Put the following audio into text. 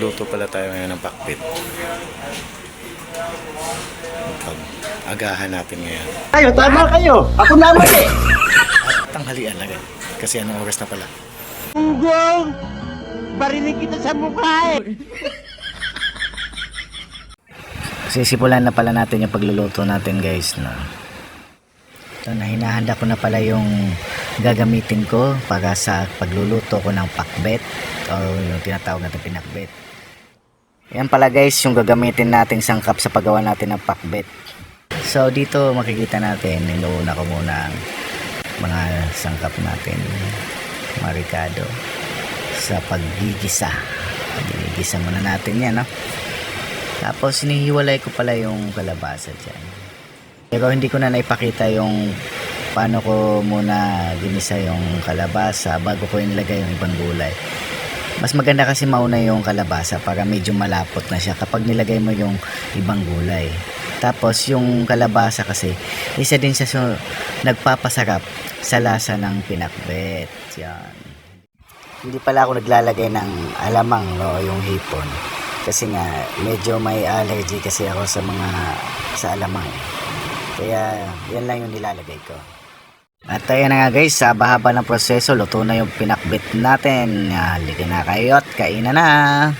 Luto pala tayo ngayon ng pakbit. Agahan natin ngayon. Ayo, tama kayo. Ako naman eh. Tanghalian na ganyan. Kasi anong oras na pala? Gunggong! Barinig kita sa mukha eh. Sisipulan na pala natin yung pagluluto natin guys no. Ito na hinahanda ko na pala yung gagamitin ko para sa pagluluto ko ng pakbet o yung tinatawag natin pinakbet. Yan pala guys yung gagamitin nating sangkap sa paggawa natin ng pakbet. So dito makikita natin inuuna ko muna ang mga sangkap natin marikado sa paggigisa. Gigisa muna natin yan no. Tapos hinihiwalay ko pala yung kalabasa dyan. Pero hindi ko na naipakita yung paano ko muna ginisa yung kalabasa bago ko inilagay yung ibang gulay. Mas maganda kasi mauna yung kalabasa para medyo malapot na siya kapag nilagay mo yung ibang gulay. Tapos yung kalabasa kasi isa din siya so, nagpapasarap sa lasa ng pinakbet. Yan. Hindi pala ako naglalagay ng alamang o yung hipon. Kasi nga medyo may allergy kasi ako sa mga sa alamang. Kaya yan lang yung nilalagay ko. At ayan na nga guys, sa haba ng proseso, luto na yung pinakbit natin. Halika na kayo at kainan na.